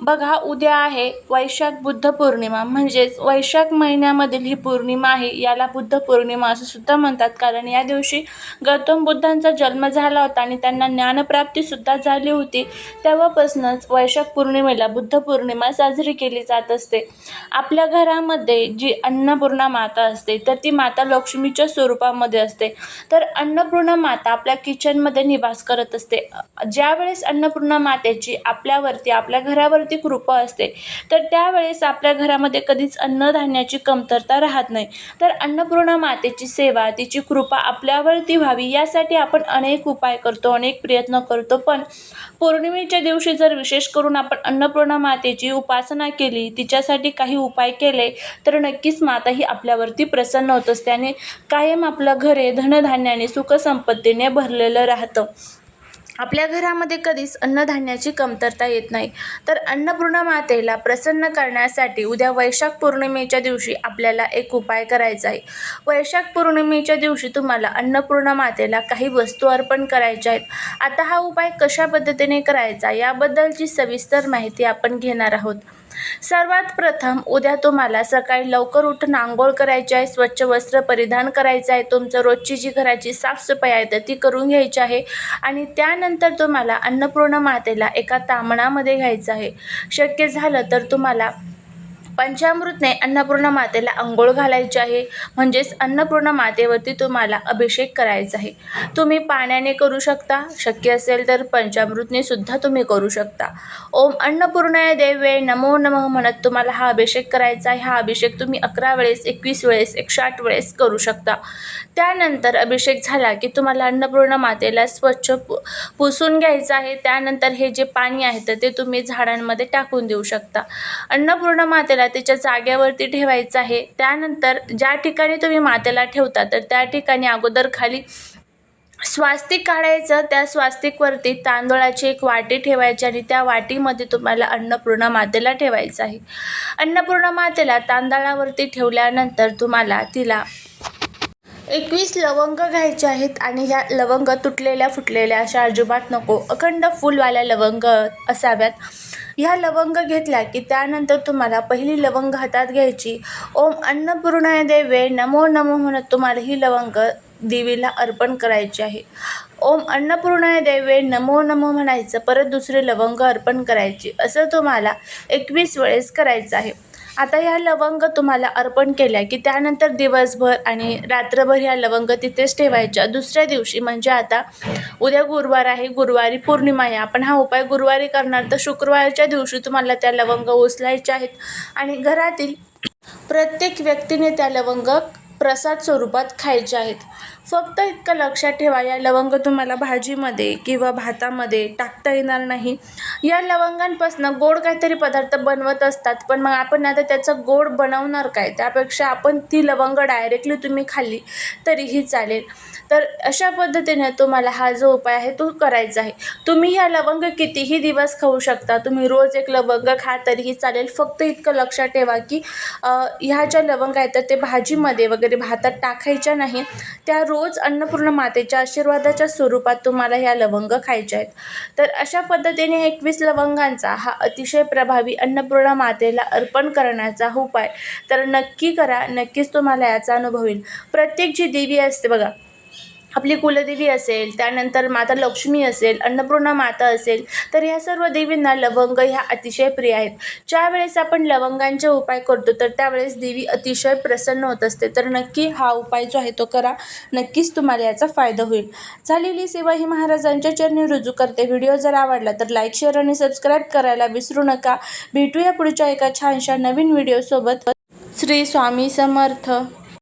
बघा उद्या आहे वैशाख बुद्ध पौर्णिमा. म्हणजेच वैशाख महिन्यामधील ही पौर्णिमा आहे याला बुद्ध पौर्णिमा असं सुद्धा म्हणतात. कारण या दिवशी गौतम बुद्धांचा जन्म झाला होता आणि त्यांना ज्ञानप्राप्तीसुद्धा झाली होती. तेव्हापासूनच वैशाख पौर्णिमेला बुद्ध पौर्णिमा साजरी केली जात असते. आपल्या घरामध्ये जी अन्नपूर्णा माता असते तर ती माता लक्ष्मीच्या स्वरूपामध्ये असते. तर अन्नपूर्णा माता आपल्या किचनमध्ये निवास करत असते. ज्यावेळेस अन्नपूर्णा मातेची आपल्यावरती आपल्या घरावर घरावरती कृपा असते. तर त्यावेळेस आपल्या घरामध्ये कधीच अन्नधान्याची कमतरता राहत नाही. तर अन्नपूर्णा मातेची सेवा तिची कृपा आपल्यावरती व्हावी यासाठी आपण अनेक उपाय करतो अनेक प्रयत्न करतो. पण पौर्णिमेच्या दिवशी जर विशेष करून आपण अन्नपूर्णा मातेची उपासना केली तिच्यासाठी काही उपाय केले तर नक्कीच माता ही आपल्यावरती प्रसन्न होत असते आणि कायम आपलं घर हे धनधान्याने सुखसंपत्तीने भरलेलं राहतं. आपल्या घरामध्ये कधीच अन्नधान्याची कमतरता येत नाही. तर अन्नपूर्णा मातेला प्रसन्न करण्यासाठी उद्या वैशाख पौर्णिमेच्या दिवशी आपल्याला एक उपाय करायचा आहे. वैशाख पौर्णिमेच्या दिवशी तुम्हाला अन्नपूर्णा मातेला काही वस्तू अर्पण करायच्या आहेत. आता हा उपाय कशा पद्धतीने करायचा याबद्दलची सविस्तर माहिती आपण घेणार आहोत. सर्वात प्रथम उद्या तुम्हाला सकाळी लवकर उठून आंघोळ करायची आहे स्वच्छ वस्त्र परिधान करायचं आहे तुमचं रोजची जी घराची साफसफाई आहे तर ती करून घ्यायची आहे. आणि त्यानंतर तुम्हाला अन्नपूर्ण मातेला एका तामणामध्ये घ्यायचं आहे. शक्य झालं तर तुम्हाला पंचामृतने अन्नपूर्णा मातेला अंघोळ घालायची आहे. म्हणजेच अन्नपूर्णा मातेवरती तुम्हाला अभिषेक करायचा आहे. तुम्ही पाण्याने करू शकता. शक्य असेल तर पंचामृतने सुद्धा तुम्ही करू शकता. ओम अन्नपूर्णाय देवे नमो नमः म्हणत तुम्हाला हा अभिषेक करायचा आहे. हा अभिषेक तुम्ही अकरा वेळेस एकवीस वेळेस एकशे आठ वेळेस करू शकता. त्यानंतर अभिषेक झाला की तुम्हाला अन्नपूर्णा मातेला स्वच्छ पु पुसून घ्यायचं आहे. त्यानंतर हे जे पाणी आहे तर ते तुम्ही झाडांमध्ये टाकून देऊ शकता. अन्नपूर्णा मातेला तिच्या जाग्यावरती ठेवायचं आहे. त्यानंतर ज्या ठिकाणी तुम्ही मातेला ठेवता तर त्या ठिकाणी अगोदर खाली स्वास्तिक काढायचं. त्या स्वास्तिकवरती तांदूळाची एक वाटी ठेवायची आणि त्या वाटीमध्ये तुम्हाला अन्नपूर्णा मातेला ठेवायचं आहे. अन्नपूर्णा मातेला तांदळावरती ठेवल्यानंतर तुम्हाला तिला एकवीस लवंग घ्यायचे आहेत आणि ह्या लवंग तुटलेल्या फुटलेल्या अशा अजिबात नको. अखंड फुलवाल्या लवंग असाव्यात. ह्या लवंग घेतल्या की त्यानंतर तुम्हाला पहिली लवंग हातात घ्यायची. ओम अन्नपूर्णाय देवे नमो नमो म्हणत तुम्हाला ही लवंग देवीला अर्पण करायची आहे. ओम अन्नपूर्णाय देवे नमो नमो म्हणायचं परत दुसरे लवंग अर्पण करायची. असं तुम्हाला एकवीस वेळेस करायचं आहे. आता ह्या लवंग तुम्हाला अर्पण केल्या की त्यानंतर दिवसभर आणि रात्रभर ह्या लवंग तिथेच ठेवायच्या. दुसऱ्या दिवशी म्हणजे आता उद्या गुरुवार आहे गुरुवारी पौर्णिमा आहे. आपण हा उपाय गुरुवारी करणार तर शुक्रवारच्या दिवशी तुम्हाला त्या लवंग उचलायच्या आहेत. आणि घरातील प्रत्येक व्यक्तीने त्या लवंग प्रसाद स्वरूपात खायचे आहेत. फक्त इतकं लक्षात ठेवा या लवंग तुम्हाला भाजीमध्ये किंवा भातामध्ये टाकता येणार नाही. या लवंगांपासून गोड काहीतरी पदार्थ बनवत असतात पण मग आपण आता त्याचं गोड बनवणार काय? त्यापेक्षा आपण ती लवंग डायरेक्टली तुम्ही खाल्ली तरीही चालेल. तर अशा पद्धतीने तुम्हाला हा जो उपाय आहे तो करायचा आहे. तुम्ही ह्या लवंग कितीही दिवस खाऊ शकता तुम्ही रोज एक लवंग खा तरीही चालेल. फक्त इतकं लक्षात ठेवा की ह्या ज्या लवंग आहेत तर ते भाजीमध्ये वगैरे भातात टाकायच्या नाही त्या रोज अन्नपूर्ण मातेच्या आशीर्वादाच्या स्वरूपात तुम्हाला ह्या लवंग खायच्या आहेत. तर अशा पद्धतीने एकवीस लवंगांचा हा अतिशय प्रभावी अन्नपूर्णा मातेला अर्पण करण्याचा उपाय तर नक्की करा नक्कीच तुम्हाला याचा अनुभव येईल. प्रत्येक जी देवी असते बघा आपली कुलदेवी असेल त्यानंतर माता लक्ष्मी असेल अन्नपूर्णा माता असेल तर ह्या सर्व देवींना लवंग ह्या अतिशय प्रिय आहेत. ज्या वेळेस आपण लवंगांचे उपाय करतो तर त्यावेळेस देवी अतिशय प्रसन्न होत असते. तर नक्की हा उपाय जो आहे तो करा. नक्कीच तुम्हाला याचा फायदा होईल. झालेली सेवा ही महाराजांच्या चरणी रुजू करते. व्हिडिओ जर आवडला तर लाईक शेअर आणि सबस्क्राईब करायला विसरू नका. भेटूया पुढच्या एका छानशा नवीन व्हिडिओसोबत श्री स्वामी समर्थ.